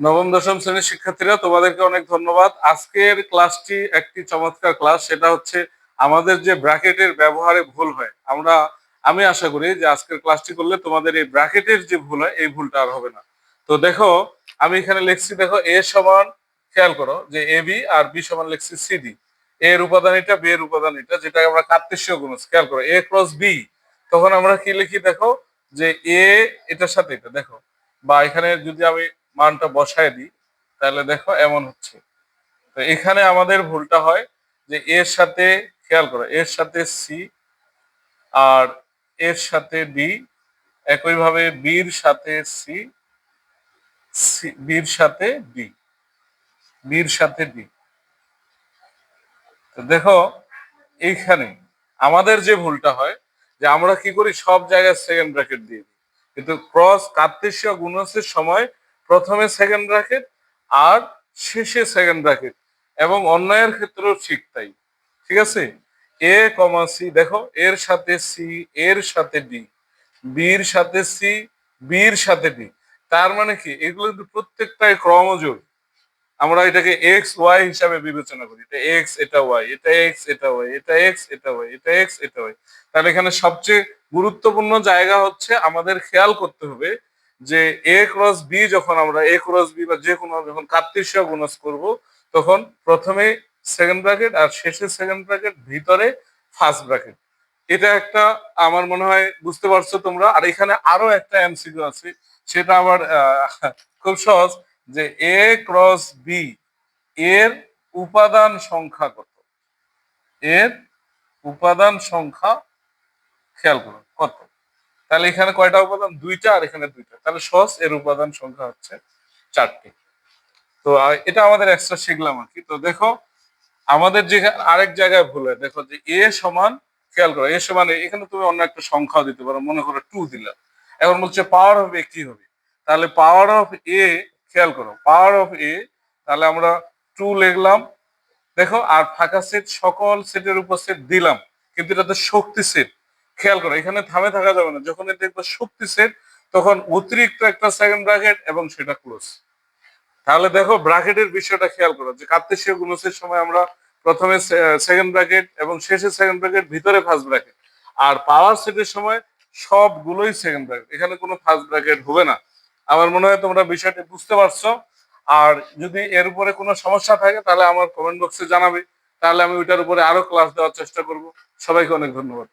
নবম, দশম শ্রেণির শিক্ষার্থীরা, তোমাদেরকে অনেক ধন্যবাদ। আজকের ক্লাসটি একটি চমৎকার ক্লাস, সেটা হচ্ছে আমাদের যে ব্র্যাকেটের ব্যবহারে ভুল হয়। আমরা, আমি আশা করি যে আজকের ক্লাসটি করলে তোমাদের এই ব্র্যাকেটের যে ভুল হয়, এই ভুলটা আর হবে না। তো দেখো, আমি এখানে লিখছি, দেখো, এ সমান, খেয়াল করো, যে এ বি আর বি সমান লিখছি সিডি এর উপাদান এটা বি এর উপাদান এটা যেটা আমরা কার্তেশীয় গুণ খেয়াল করো, এ ক্রস বি। তখন আমরা কি লিখি, দেখো, যে এ, এটার সাথে এটা, দেখো, বা এখানে যদি আমি মানটা বসায় দিই, তাহলে দেখো এমন হচ্ছে। তো এখানে আমাদের ভুলটা হয় যে এর সাথে, খেয়াল করো, এর সাথে সি আর এর সাথে ডি একইভাবে বির সাথে সি বির সাথে ডি বির সাথে ডি তো দেখো, এইখানে আমাদের যে ভুলটা হয় যে আমরা কি করি, সব জায়গায় সেকেন্ড ব্র্যাকেট দিয়ে দিই। কিন্তু ক্রস কার্তেশীয় গুণসের সময় প্রথমে সেকেন্ড ব্র্যাকেট আর শেষে সেকেন্ড ব্র্যাকেট এবং অন্যায়ের ক্ষেত্রেও ঠিক তাই। ঠিক আছে? এ কমা সি দেখো, এর সাথে সি এর সাথে ডি বির সাথে সি বির সাথে ডি তার মানে কি? এগুলো কিন্তু প্রত্যেকটাই ক্রমজোর। আমরা এটাকে এক্স ওয়াই হিসাবে বিবেচনা করি। এটা এক্স এটা ওয়াই এটা এক্স এটা ওয়াই এটা এক্স এটা ওয়াই এটা এক্স এটা ওয়াই তাহলে এখানে সবচেয়ে গুরুত্বপূর্ণ জায়গা হচ্ছে আমাদের খেয়াল করতে হবে যে এ ক্রস বি যখন আমরা এ ক্রস বি বা যে কোনো যখন কার্তেশীয় গুণস করব, তখন প্রথমে সেকেন্ড ব্র্যাকেট আর শেষে সেকেন্ড ব্র্যাকেট ভিতরে ফার্স্ট ব্র্যাকেট এটা একটা আমার মনে হয় বুঝতে পারছ তোমরা। আর এখানে আরও একটা এমসিকিউ আছে, সেটা আবার খুব সহজ যে এ ক্রস বি এর উপাদান সংখ্যা কত? এর উপাদান সংখ্যা খেয়াল করো, কত? তাহলে এখানে কয়টা উপাদান? দুইটা আর এখানে দুইটা। তাহলে সস এর উপাদান সংখ্যা হচ্ছে চারটি। তো এটা আমাদের এক্সট্রা শিখলাম আর কি। তো দেখো, আমাদের যেখানে আরেক জায়গায় ভুল হয়। দেখো যে এ সমান, খেয়াল করো এ সমান, এখানে তুমি অন্য একটা সংখ্যাও দিতে পারো। মনে করো টু দিলাম। এখন বলছে পাওয়ার অফ এ কি হবে? তাহলে পাওয়ার অফ এ খেয়াল করো পাওয়ার অফ এ তাহলে আমরা টু লিখলাম। দেখো, আর ফাঁকা সেট সকল সেটের উপর সেট দিলাম। কিন্তু এটা তো শক্তি সেট খেয়াল করো, এখানে থামে থাকা যাবে না। যখন দেখব শক্তি সেট তখন অতিরিক্ত একটা সেকেন্ড ব্র্যাকেট এবং সেটা ক্লোজ তাহলে দেখো ব্র্যাকেটের বিষয়টা খেয়াল করো, যে কার্তেশীয় গুণসের সময় আমরা প্রথমে সেকেন্ড ব্র্যাকেট এবং শেষে সেকেন্ড ব্র্যাকেট ভিতরে ফার্স্ট ব্র্যাকেট আর পাওয়ার সেটের সময় সবগুলোই সেকেন্ড ব্র্যাকেট এখানে কোনো ফার্স্ট ব্র্যাকেট হবে না। আমার মনে হয় তোমরা বিষয়টি বুঝতে পারছ। আর যদি এর উপরে কোনো সমস্যা থাকে, তাহলে আমার কমেন্ট বক্সে জানাবে। তাহলে আমি ওইটার উপরে আরও ক্লাস দেওয়ার চেষ্টা করব। সবাইকে অনেক ধন্যবাদ।